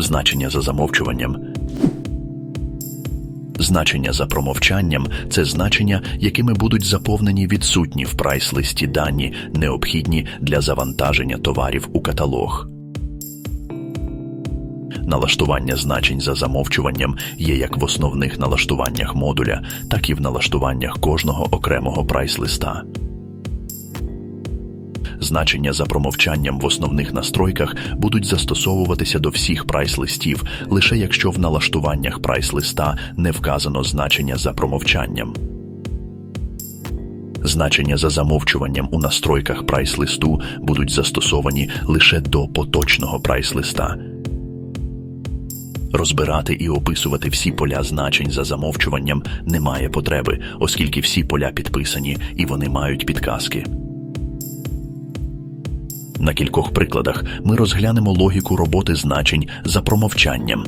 Значення за замовчуванням. Значення за промовчанням це значення, якими будуть заповнені відсутні в прайс-листі дані, необхідні для завантаження товарів у каталог. Налаштування значень за замовчуванням є як в основних налаштуваннях модуля, так і в налаштуваннях кожного окремого прайс-листа. Значення за промовчанням в основних настройках будуть застосовуватися до всіх прайс-листів, лише якщо в налаштуваннях прайс-листа не вказано значення за промовчанням. Значення за замовчуванням у настройках прайс-листу будуть застосовані лише до поточного прайс-листа. Розбирати і описувати всі поля значень за замовчуванням немає потреби, оскільки всі поля підписані і вони мають підказки. На кількох прикладах ми розглянемо логіку роботи значень за промовчанням.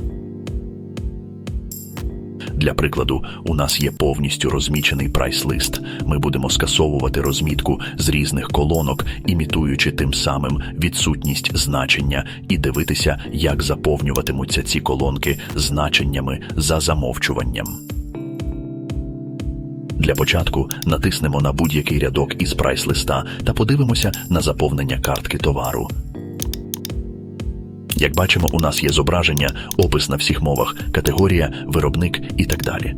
Для прикладу, у нас є повністю розмічений прайс-лист. Ми будемо скасовувати розмітку з різних колонок, імітуючи тим самим відсутність значення, і дивитися, як заповнюватимуться ці колонки значеннями за замовчуванням. Для початку натиснемо на будь-який рядок із прайс-листа та подивимося на заповнення картки товару. Як бачимо, у нас є зображення, опис на всіх мовах, категорія, виробник і так далі.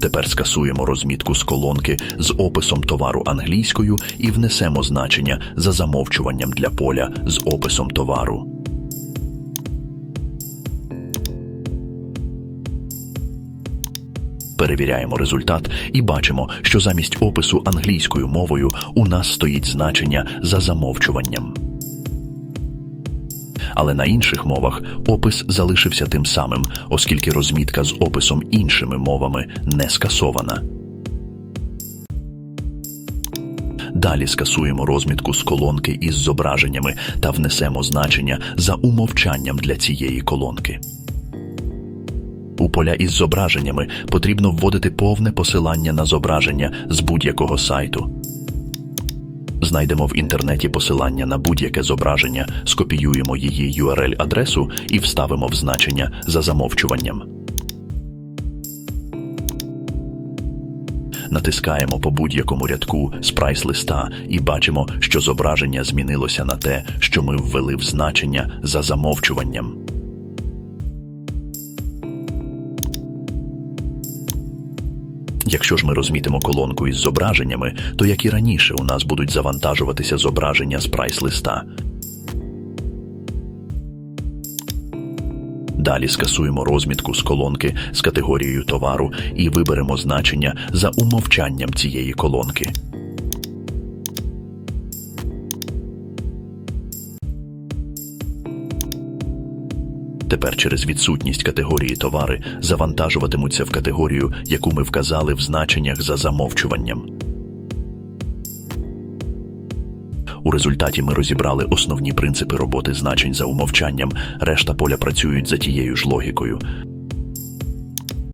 Тепер скасуємо розмітку з колонки з описом товару англійською і внесемо значення за замовчуванням для поля з описом товару. Перевіряємо результат і бачимо, що замість опису англійською мовою у нас стоїть значення за замовчуванням. Але на інших мовах опис залишився тим самим, оскільки розмітка з описом іншими мовами не скасована. Далі скасуємо розмітку з колонки із зображеннями та внесемо значення за умовчанням для цієї колонки. У поля із зображеннями потрібно вводити повне посилання на зображення з будь-якого сайту. Знайдемо в інтернеті посилання на будь-яке зображення, скопіюємо її URL-адресу і вставимо в значення за замовчуванням. Натискаємо по будь-якому рядку з прайс-листа і бачимо, що зображення змінилося на те, що ми ввели в значення за замовчуванням. Якщо ж ми розмітимо колонку із зображеннями, то як і раніше у нас будуть завантажуватися зображення з прайс-листа. Далі скасуємо розмітку з колонки з категорією товару і виберемо значення за умовчанням цієї колонки. Тепер через відсутність категорії товари завантажуватимуться в категорію, яку ми вказали в значеннях за замовчуванням. У результаті ми розібрали основні принципи роботи значень за умовчанням, решта поля працюють за тією ж логікою.